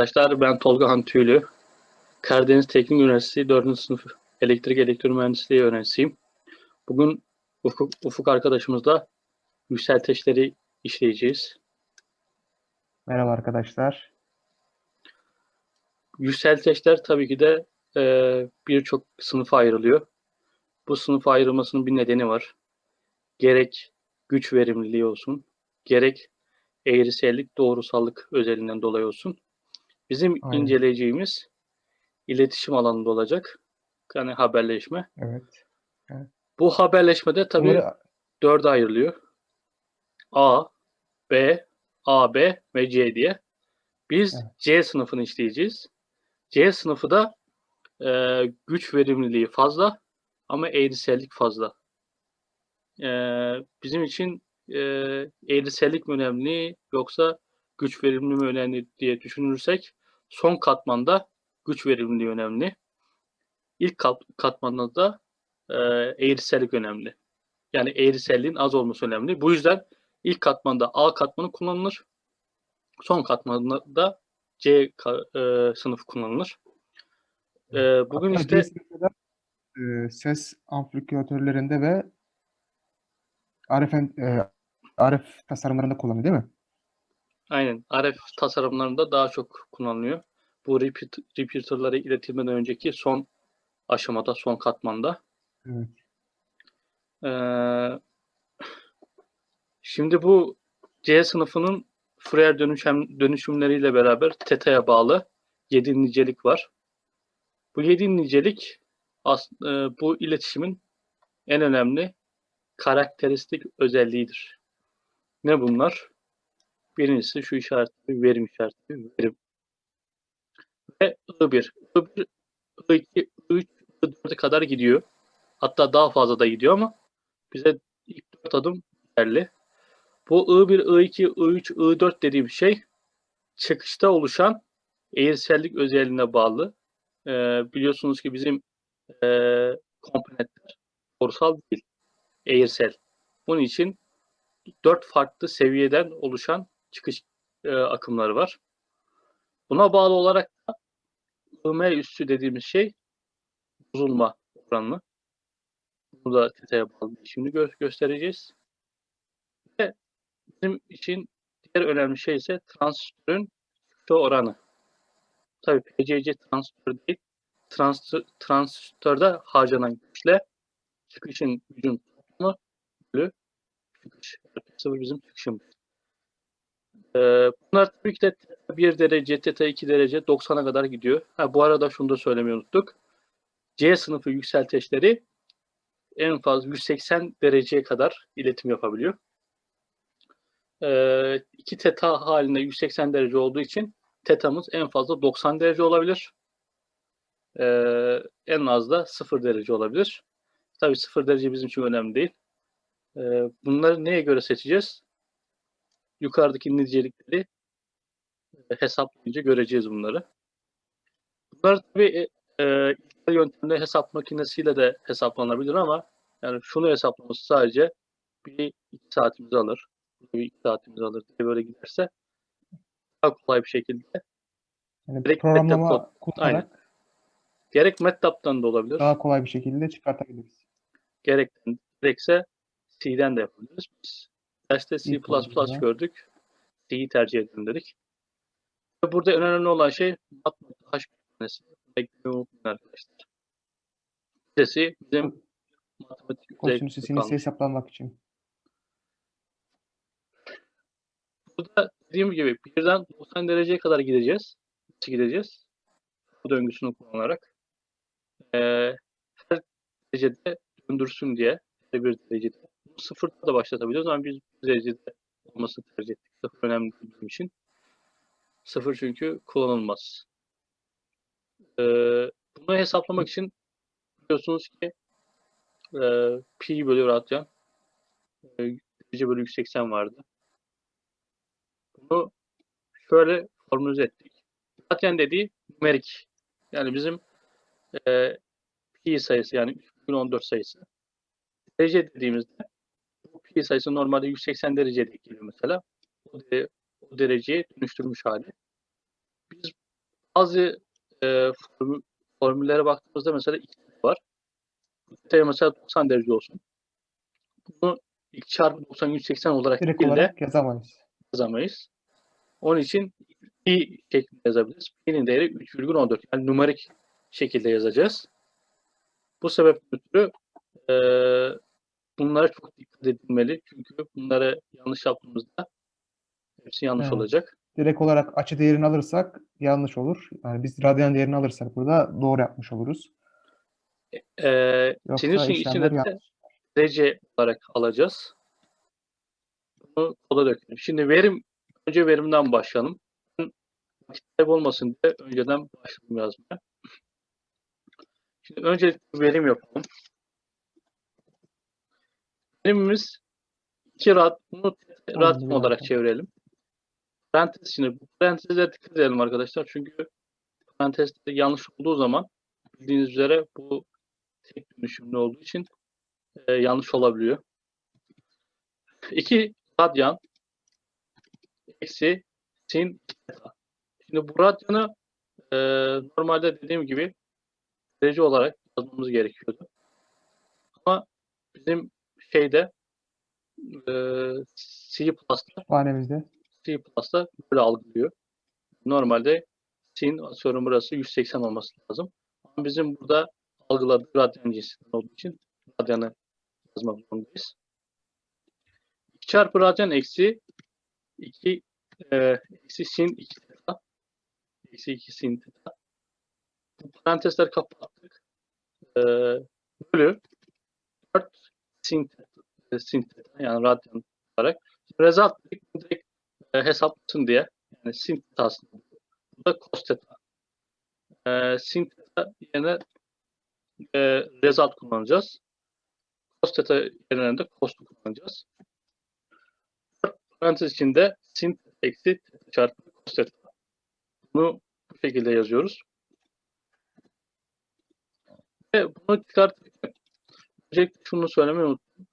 Arkadaşlar ben Tolga Han Tüylü. Karadeniz Teknik Üniversitesi 4. sınıf elektrik elektrik mühendisliği öğrencisiyim. Bugün Ufuk, Ufuk arkadaşımızla yükselteçleri işleyeceğiz. Merhaba arkadaşlar. Yükselteçler tabii ki de e, birçok sınıfa ayrılıyor. Bu sınıfa ayrılmasının bir nedeni var. Gerek güç verimliliği olsun, gerek eğrisellik, doğrusallık özelliğinden dolayı olsun. Bizim Aynen. inceleyeceğimiz iletişim alanında olacak. Yani haberleşme. Evet. Bu haberleşmede tabii Bunları dörde ayrılıyor. A, B, AB ve C diye. Biz Evet. C sınıfını işleyeceğiz. C sınıfı da e, güç verimliliği fazla ama eğrisellik fazla. E, bizim için e, eğrisellik mi önemli yoksa güç verimliliği mi önemli diye düşünürsek son katmanda güç verimliliği önemli. İlk kat, katmanda da e, eğrisellik önemli. Yani eğriselliğin az olması önemli. Bu yüzden ilk katmanda A katmanı kullanılır. Son katmanda da C e, sınıfı kullanılır. E, bugün hatta işte e, ses amplifikatörlerinde ve RF, e, RF tasarımlarında kullanılıyor değil mi? Aynen RF tasarımlarında daha çok kullanılıyor. Bu repeat, repeater'lara iletilmeden önceki son aşamada, son katmanda. Evet. Ee, şimdi bu C sınıfının Fourier dönüşüm, dönüşümleriyle beraber teta'ya bağlı 7 nicelik var. Bu 7 nicelik as, e, bu iletişimin en önemli karakteristik özelliğidir. Ne bunlar? Birincisi şu işaret, verim işareti, verim. Ve I1, I1, I2, I3, I4'e kadar gidiyor. Hatta daha fazla da gidiyor ama bize ilk 4 adım yeterli. Bu I1, I2, I3, I4 dediğim şey çıkışta oluşan eğrisellik özelliğine bağlı. Ee, biliyorsunuz ki bizim e, komponentler doğrusal değil, eğrisel. Bunun için dört farklı seviyeden oluşan çıkış e, akımları var. Buna bağlı olarak da IM üssü dediğimiz şey bozulma oranı. Bunu da teta'ya bağlı. Şimdi gö- göstereceğiz. Ve bizim için diğer önemli şey ise transistörün çıkış oranı. Tabii PCC transistör değil. Trans transistörde harcanan güçle çıkışın gücün toplamı bölü çıkış. Sıfır bizim çıkışımız. Ee, bunlar tabii ki de teta 1 derece, teta 2 derece 90'a kadar gidiyor. Ha, bu arada şunu da söylemeyi unuttuk. C sınıfı yükselteçleri en fazla 180 dereceye kadar iletim yapabiliyor. Ee, 2 teta halinde 180 derece olduğu için tetamız en fazla 90 derece olabilir. Ee, en az da 0 derece olabilir. Tabii 0 derece bizim için önemli değil. Ee, bunları neye göre seçeceğiz? Yukarıdaki nicelikleri e, hesaplayınca göreceğiz bunları. Bunlar tabii e, e, İthal yöntemle hesap makinesiyle de hesaplanabilir ama yani şunu hesaplaması sadece bir iki saatimizi alır. Bir iki saatimizi alır diye böyle giderse daha kolay bir şekilde Yani Direkt programlama MATLAB kullanarak gerek MATLAB'dan da olabilir. daha kolay bir şekilde çıkartabiliriz. gerek gerekse C'den de yapabiliriz. Biz derste C++ gördük. C'yi tercih edelim dedik. Ve burada en önemli olan şey MATLAB kütüphanesi. Beklemeyi unutmayın arkadaşlar. Sesi bizim matematik Kosinüs sinüsü kalmış. hesaplamak için. Burada dediğim gibi birden 90 dereceye kadar gideceğiz. Nasıl gideceğiz? Bu döngüsünü kullanarak. Ee, her derecede döndürsün diye her bir derecede. Bu sıfırda da başlatabiliyoruz ama biz derecede olmasını tercih ettik. Sıfır önemli bizim için. Sıfır çünkü kullanılmaz. Ee, bunu hesaplamak için biliyorsunuz ki e, pi bölü radyan e, derece bölü 180 vardı. Bunu şöyle formülize ettik. Radyan dediği numerik. Yani bizim e, pi sayısı yani 3014 sayısı. Derece dediğimizde pi sayısı normalde 180 dereceye denk geliyor mesela. O, de, o dereceyi dönüştürmüş hali. Biz bazı e, formü- formüllere baktığımızda mesela iki var. Bir mesela 90 derece olsun. Bunu 2 çarpı 90 180 olarak Direkt değil de olarak yazamayız. yazamayız. Onun için pi şeklinde yazabiliriz. Pi'nin değeri 3,14. Yani numarik şekilde yazacağız. Bu sebeple ötürü e, bunlara çok dikkat edilmeli. Çünkü bunları yanlış yaptığımızda hepsi yanlış Evet. olacak. Direkt olarak açı değerini alırsak yanlış olur. Yani biz radyan değerini alırsak burada doğru yapmış oluruz. E, Yoksa sinüsün içinde de derece olarak alacağız. Bunu koda dökelim. Şimdi verim, önce verimden başlayalım. Vakit kaybolmasın diye önceden başladım yazmaya. Şimdi önce verim yapalım. Verimimiz 2 rad, bunu bir olarak çevirelim. Parantez şimdi bu parantezlere dikkat edelim arkadaşlar. Çünkü parantezde yanlış olduğu zaman bildiğiniz üzere bu tek dönüşümlü olduğu için e, yanlış olabiliyor. 2 radyan eksi sin theta. Şimdi bu radyanı e, normalde dediğim gibi derece olarak yazmamız gerekiyordu. Ama bizim şeyde e, C++'da Kütüphanemizde C++ böyle algılıyor. Normalde sin atıyorum burası 180 olması lazım. Ama bizim burada algıladığı radyan cinsinden olduğu için radyanı yazmak zorundayız. 2 çarpı radyan eksi 2 e, eksi sin 2 teta eksi 2 sin teta. Bu parantezleri kapattık. E, bölü 4 sin teta, e, sin teta yani radyan olarak. Result direkt e, hesaplasın diye. Yani sin teta aslında. Bu da cos teta. E, sin yerine e, result kullanacağız. Cos teta yerine de cos'u kullanacağız. Parantez içinde sin teta eksi teta çarpı cos teta. Bunu bu şekilde yazıyoruz. Ve bunu çıkartırken öncelikle şunu söylemeyi unuttum.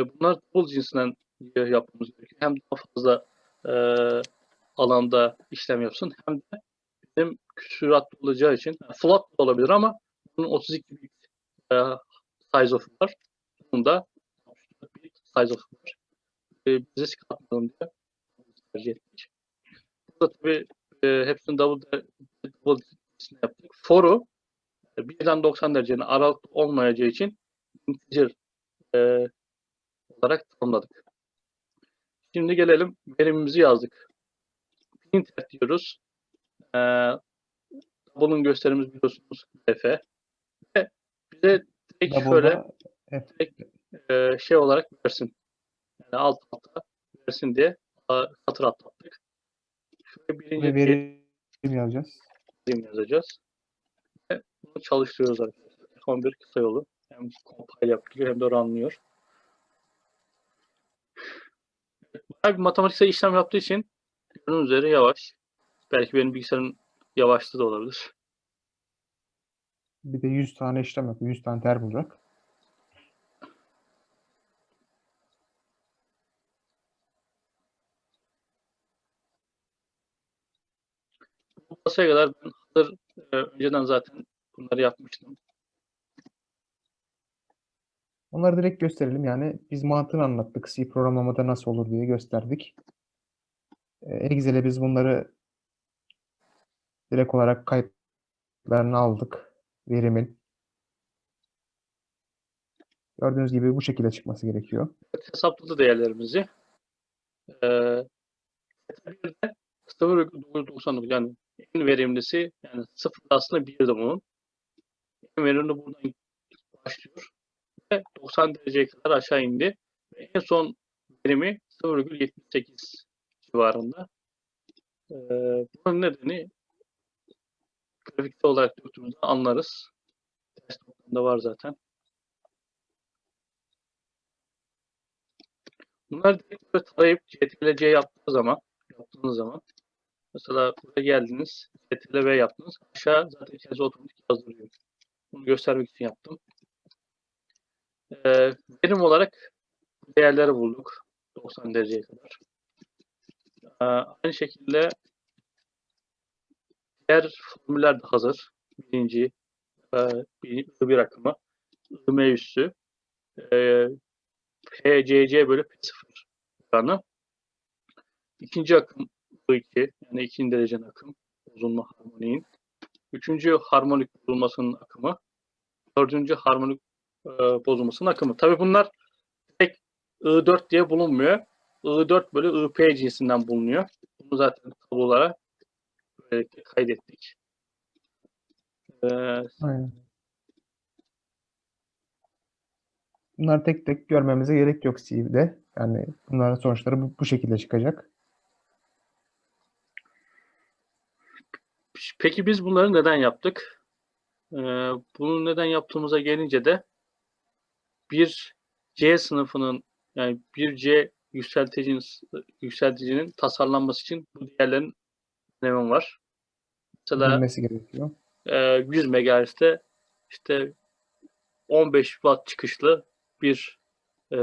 E, Bunlar double cinsinden yapmamız gerekiyor. Hem daha fazla e, alanda işlem yapsın hem de bizim küsuratlı olacağı için yani float da olabilir ama bunun 32 bit e, size of var. Bunun da 64 bit size of var. E, biz risk atmayalım diye tercih ettik. Burada tabii e, hepsini double, double yaptık. For'u e, 1'den 90 derecenin aralıklı olmayacağı için integer e, olarak tanımladık. Şimdi gelelim verimimizi yazdık. Printf diyoruz. Ee, bunun gösterimiz biliyorsunuz df. Ve bize direkt şöyle Double'da e, şey olarak versin. Yani alt alta versin diye satır atlattık. Şöyle birinci ve verim yazacağız. verim yazacağız. Ve bunu çalıştırıyoruz arkadaşlar. F11 kısa yolu. Hem compile yapıyor hem de runlıyor. Bayağı bir matematiksel işlem yaptığı için gördüğünüz üzere yavaş. Belki benim bilgisayarım yavaştı da olabilir. Bir de 100 tane işlem yapıyor. 100 tane ter bulacak. Bu basaya kadar ben hazır e, önceden zaten bunları yapmıştım. Onları direkt gösterelim. Yani biz mantığını anlattık. C programlamada nasıl olur diye gösterdik. Ee, Excel'e biz bunları direkt olarak kayıtlarını aldık. Verimin. Gördüğünüz gibi bu şekilde çıkması gerekiyor. Hesapladı değerlerimizi. Ee, bir de 0,999 yani en verimlisi yani sıfır aslında bir de bunun. En verimli buradan başlıyor. Ve 90 dereceye kadar aşağı indi. En son verimi 0,78 civarında. Ee, bunun nedeni grafikte olarak döktüğümüzde anlarız. Test noktamda var zaten. Bunlar direkt böyle tarayıp CTRL-C yaptığı zaman, yaptığınız zaman mesela buraya geldiniz, CTRL-V yaptınız. Aşağı zaten içerisi otomatik yazdırıyor. Bunu göstermek için yaptım. Ee, verim olarak değerleri bulduk. 90 dereceye kadar. Ee, aynı şekilde Diğer formüller de hazır. Birinci e, bir, bir akımı. IM üssü. E, PCC bölü P0 oranı. İkinci akım I2 yani ikinci derecenin akım bozulma harmoniğin. Üçüncü harmonik bozulmasının akımı. Dördüncü harmonik e, bozulmasının akımı. Tabi bunlar tek I4 diye bulunmuyor. I4 bölü IP cinsinden bulunuyor. Bunu zaten tablolara böylelikle kaydettik. Ee, Aynen. Bunları tek tek görmemize gerek yok CV'de. Yani bunların sonuçları bu, bu şekilde çıkacak. Peki biz bunları neden yaptık? Ee, bunu neden yaptığımıza gelince de bir C sınıfının yani bir C yükselticinin, yükselticinin tasarlanması için bu değerlerin önemi var. Mesela Bilmesi gerekiyor. e, 100 MHz'de işte 15 watt çıkışlı bir e,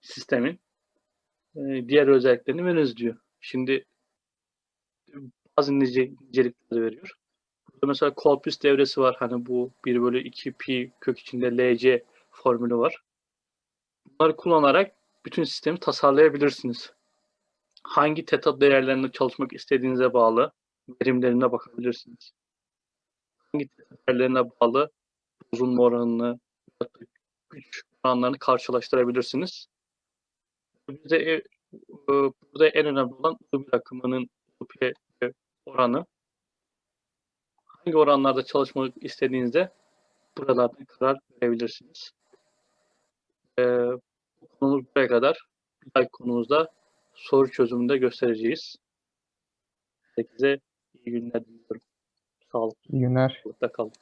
sistemin e, diğer özelliklerini veririz diyor. Şimdi bazı nice- nicelikleri veriyor. Burada mesela Colpus devresi var. Hani bu 1 bölü 2 pi kök içinde LC formülü var. Bunları kullanarak bütün sistemi tasarlayabilirsiniz. Hangi teta değerlerinde çalışmak istediğinize bağlı verimlerine bakabilirsiniz. Hangi teta değerlerine bağlı bozulma oranını güç oranlarını karşılaştırabilirsiniz. Bize, e, e, burada en önemli olan bir akımının oranı. Hangi oranlarda çalışmak istediğinizde buralardan karar verebilirsiniz. Ee, bu konumuz buraya kadar. Bir dahaki konumuzda soru çözümünde göstereceğiz. Herkese iyi günler diliyorum. Sağlıklı İyi günler. kalın.